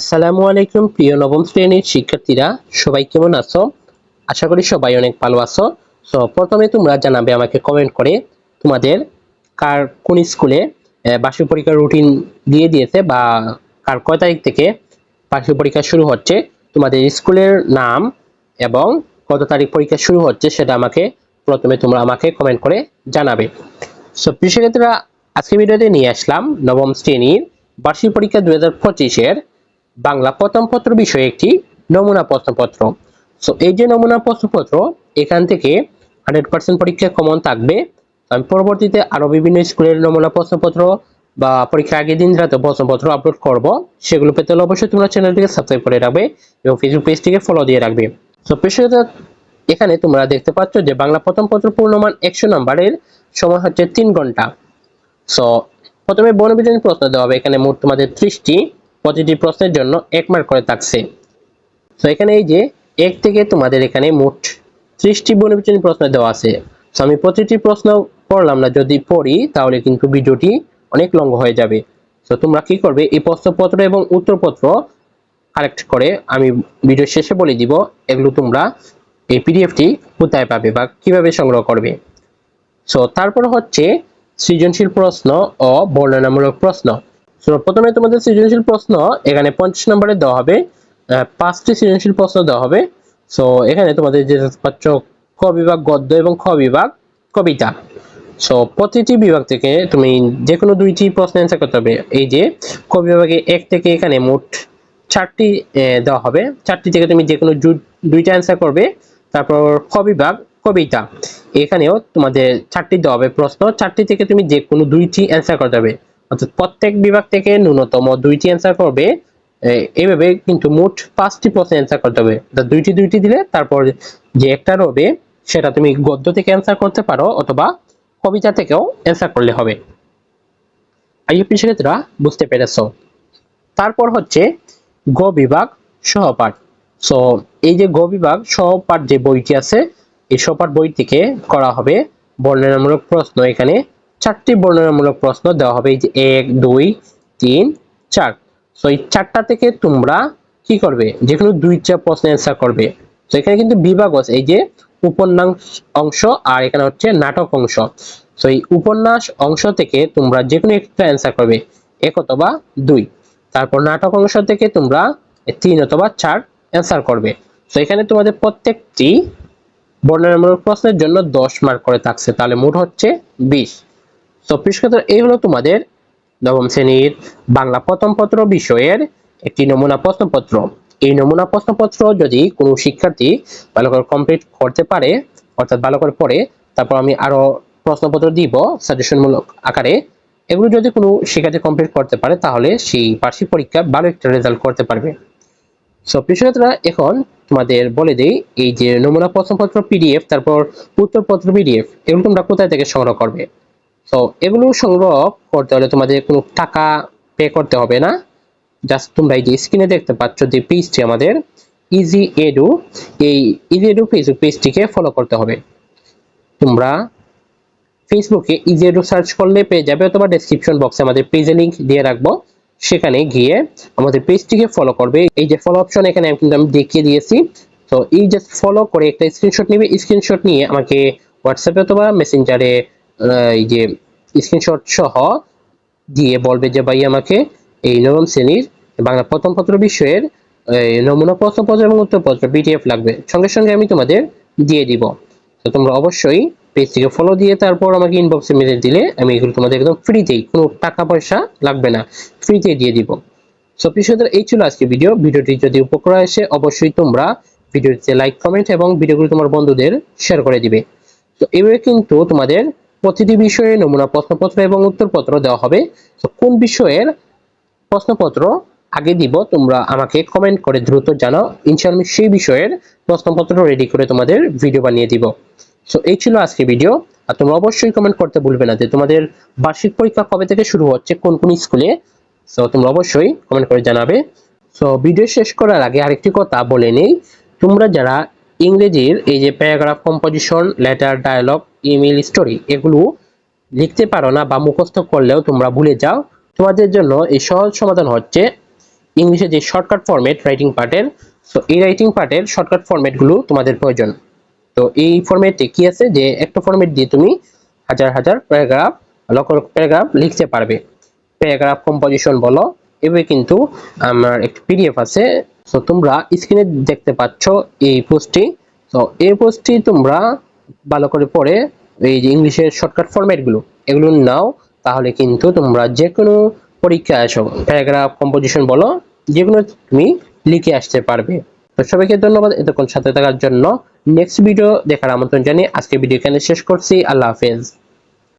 আসসালামু আলাইকুম, প্রিয় নবম শ্রেণির শিক্ষার্থীরা। সবাই কেমন আছো? আশা করি সবাই অনেক ভালো আছো। তো প্রথমে তোমরা জানাবে আমাকে কমেন্ট করে তোমাদের কার কোন স্কুলে বার্ষিক পরীক্ষার রুটিন দিয়ে দিয়েছে বা কার কয় তারিখ থেকে বার্ষিক পরীক্ষা শুরু হচ্ছে, তোমাদের স্কুলের নাম এবং কত তারিখ পরীক্ষা শুরু হচ্ছে সেটা আমাকে প্রথমে তোমরা আমাকে কমেন্ট করে জানাবে। সো প্রিয় শিক্ষার্থীরা, আজকে ভিডিওতে নিয়ে আসলাম নবম শ্রেণির বার্ষিক পরীক্ষা দুই হাজার পঁচিশের বাংলা প্রথম পত্র বিষয়ে একটি নমুনা প্রশ্নপত্র। সো এই যে নমুনা প্রশ্নপত্র, এখান থেকে হান্ড্রেড পার্সেন্ট পরীক্ষা কমন থাকবে। আমি পরবর্তীতে আরও বিভিন্ন স্কুলের নমুনা প্রশ্নপত্র বা পরীক্ষা আগের দিন রাতে প্রশ্নপত্র আপলোড করব। সেগুলো পেতে হলে অবশ্যই তোমরা চ্যানেলটিকে সাবস্ক্রাইব করে রাখবে এবং ফেসবুক পেজটিকে ফলো দিয়ে রাখবে। সো পেশাদার এখানে তোমরা দেখতে পাচ্ছ যে বাংলা প্রথম পত্র পূর্ণমান একশো নম্বরের সময় হচ্ছে তিন ঘণ্টা। সো প্রথমে বনবিধান প্রশ্ন দেওয়া হবে। এখানে মোট তোমাদের ত্রিশটি প্রতিটি প্রশ্নের জন্য এক মার্ক করে থাকছে। তো এখানে এই যে এক থেকে তোমাদের এখানে মোট ত্রিশটি বনবিধান প্রশ্ন দেওয়া আছে। তো আমি প্রতিটি প্রশ্ন পড়লাম না, যদি পড়ি তাহলে কিন্তু ভিডিওটি অনেক লম্বা হয়ে যাবে। তো তোমরা কি করবে, এই প্রশ্নপত্র এবং উত্তরপত্র কালেক্ট করে আমি ভিডিও শেষে বলে দিব, এগুলো তোমরা এই পিডিএফটি কোথায় পাবে বা কীভাবে সংগ্রহ করবে। সো তারপর হচ্ছে সৃজনশীল প্রশ্ন ও বর্ণনামূলক প্রশ্ন। প্রথমে তোমাদের সৃজনশীল প্রশ্ন, এখানে পঞ্চাশ নম্বরে দেওয়া হবে পাঁচটি সৃজনশীল প্রশ্ন দেওয়া হবে। সো এখানে তোমাদের যে পাচ্ছ ক বিভাগ, গদ্য এবং খ বিভাগ, কবিতা। সো প্রতিটি বিভাগ থেকে তুমি যে কোনো দুইটি প্রশ্ন অ্যান্সার করতে হবে। এই যে, ক বিভাগে এক থেকে এখানে মোট চারটি দেওয়া হবে। চারটি থেকে তুমি যে কোনো দুইটা অ্যান্সার করবে। তারপর খ বিভাগ, কবিতা। এখানেও তোমাদের চারটি দেওয়া হবে প্রশ্ন। চারটি থেকে তুমি যে কোনো দুইটি অ্যান্সার করতে হবে। অর্থাৎ প্রত্যেক বিভাগ থেকে ন্যূনতম দুইটি অ্যান্সার করবে এইভাবে কিন্তু মোট পাঁচটি প্রশ্ন অ্যান্সার করতে হবে। দুইটি দুইটি দিলে তারপর যে একটা রবে, সেটা তুমি গদ্য থেকে অ্যান্সার করতে পারো অথবা কবিতা থেকেও অ্যান্সার করলে হবে। আইইপি শিক্ষার্থীরা, বুঝতে পেরেছ? তারপর হচ্ছে গ বিভাগ সহপাঠ। সো এই যে গ বিভাগ সহপাঠ যে বইটি আছে, এই সহপাঠ বই থেকে করা হবে বর্ণনামূলক প্রশ্ন। এখানে চারটি বর্ণনামূলক প্রশ্ন দেওয়া হবে। এই যে এক, দুই, তিন, চার। সো এই চারটা থেকে তোমরা কি করবে? যে কোনো দুইটা প্রশ্ন অ্যান্সার করবে। তো এখানে কিন্তু বিভাগ আছে। এই যে উপন্যাস অংশ আর এখানে হচ্ছে নাটক অংশ। তো এই উপন্যাস অংশ থেকে তোমরা যে কোনো একটা অ্যান্সার করবে। এক অথবা দুই। তারপর নাটক অংশ থেকে তোমরা তিন অথবা চার অ্যান্সার করবে। তো এখানে তোমাদের প্রত্যেকটি বর্ণনামূলক প্রশ্নের জন্য দশ মার্ক করে থাকছে। তাহলে মোট হচ্ছে বিশ। তো পৃষ্ঠত এই হলো তোমাদের নবম শ্রেণির বাংলা প্রথম পত্র বিষয়ের একটি নমুনা প্রশ্নপত্র। এই নমুনা প্রশ্নপত্র যদি কোনো শিক্ষার্থী ভালো করে কমপ্লিট করতে পারে, অর্থাৎ ভালো করে পড়ে, তারপর আমি আরও প্রশ্নপত্র দিব সাজেশনমূলক আকারে। এগুলো যদি কোনো শিক্ষার্থী কমপ্লিট করতে পারে, তাহলে সেই বার্ষিক পরীক্ষা ভালো একটা রেজাল্ট করতে পারবে। সো প্রিয়তরা এখন তোমাদের বলে দেই, এই যে নমুনা প্রশ্নপত্র পিডিএফ তারপর উত্তরপত্র পিডিএফ এগুলো তোমরা কোথায় থেকে সংগ্রহ করবে? তো এগুলো সংগ্রহ করতে হলে তোমাদের কোনো টাকা পে করতে হবে না। জাস্ট তোমরা এই যে স্ক্রিনে দেখতে পাচ্ছ যে পেজটি আমাদের ইজি এডু এই ইজি এডু ফেসবুক পেজটিকে ফলো করতে হবে। তোমরা ফেসবুকে ইজি এডু সার্চ করলে পেয়ে যাবে, অথবা ডেসক্রিপশন বক্সে আমাদের পেজে লিংক দিয়ে রাখব। সেখানে গিয়ে আমাদের পেজটিকে ফলো করবে। এই যে ফলো অপশন এখানে কিন্তু আমি দেখিয়ে দিয়েছি। তো এই জাস্ট ফলো করে একটা স্ক্রিনশট নিবে। স্ক্রিনশট নিয়ে আমাকে হোয়াটসঅ্যাপে অথবা মেসেঞ্জারে এই যে স্ক্রিনশট সহ দিয়ে বলবে যে, ভাই, আমাকে এই নবম শ্রেণির বাংলা প্রথম পত্র বিষয়ের নমুনা প্রশ্নপত্র এবং উত্তরপত্র পিডিএফ লাগবে। সঙ্গে সঙ্গে আমি তোমাদের দিয়ে দিব। তো তোমরা অবশ্যই পেজটিকে ফলো দিয়ে তারপর আমাকে ইনবক্সে মেসেজ দিলে আমি এগুলো তোমাদের একদম ফ্রিতেই কোনো টাকা পয়সা লাগবে না ফ্রিতে দিয়ে দিব। সো প্রিয়দের এই ছিল আজকে ভিডিও ভিডিওটি যদি উপকার আসে, অবশ্যই তোমরা ভিডিওতে লাইক কমেন্ট এবং ভিডিওগুলো তোমার বন্ধুদের শেয়ার করে দিবে। তো এভাবে কিন্তু তোমাদের প্রতিটি বিষয়ে নমুনা প্রশ্নপত্র এবং উত্তরপত্র দেওয়া হবে। তো কোন বিষয়ের প্রশ্নপত্র আগে দিব, তোমরা আমাকে কমেন্ট করে দ্রুত জানাও। ইনশাআল্লাহ সেই বিষয়ের প্রশ্নপত্র রেডি করে তোমাদের ভিডিও বানিয়ে দিব। সো এই ছিল আজকে ভিডিও আর তোমরা অবশ্যই কমেন্ট করতে ভুলবে না যে তোমাদের বার্ষিক পরীক্ষা কবে থেকে শুরু হচ্ছে, কোন কোন স্কুলে। সো তোমরা অবশ্যই কমেন্ট করে জানাবে। সো ভিডিও শেষ করার আগে আরেকটি কথা বলে নেই। তোমরা যারা ইংরেজির এই যে paragraph composition letter dialogue email story এগুলো লিখতে পারো না বা মুখস্থ করলেও তোমরা ভুলে যাও। তোমাদের জন্য এই সহজ সমাধান হচ্ছে ইংলিশে যে শর্টকাট ফরম্যাট রাইটিং পার্টের সো এই রাইটিং পার্টের শর্টকাট ফরম্যাটগুলো তোমাদের প্রয়োজন। তো, এই ফরম্যাটে কি আছে? যে একটা ফরম্যাট দিয়ে তুমি হাজার হাজার প্যারাগ্রাফ লক্ষ লক্ষ প্যারাগ্রাফ লিখতে পারবে। প্যারাগ্রাফ কম্পোজিশন বলো, এভাবে কিন্তু আমার একটি পিডিএফ আছে। সো তোমরা স্ক্রিনে দেখতে পাচ্ছ এই পোস্টটি তো এই পোস্টটি তোমরা ভালো করে পড়ে এই যে ইংলিশের শর্টকাট ফরম্যাটগুলো এগুলো নাও, তাহলে কিন্তু তোমরা যে কোনো পরীক্ষায় আসো। প্যারাগ্রাফ কম্পোজিশন বলো যেগুলো তুমি লিখে আসতে পারবে। তো সবাইকে ধন্যবাদ এতক্ষণ সাথে থাকার জন্য। নেক্সট ভিডিও দেখার আমন্ত্রণ জানিয়ে আজকে ভিডিও এখানে শেষ করছি। আল্লাহ হাফেজ।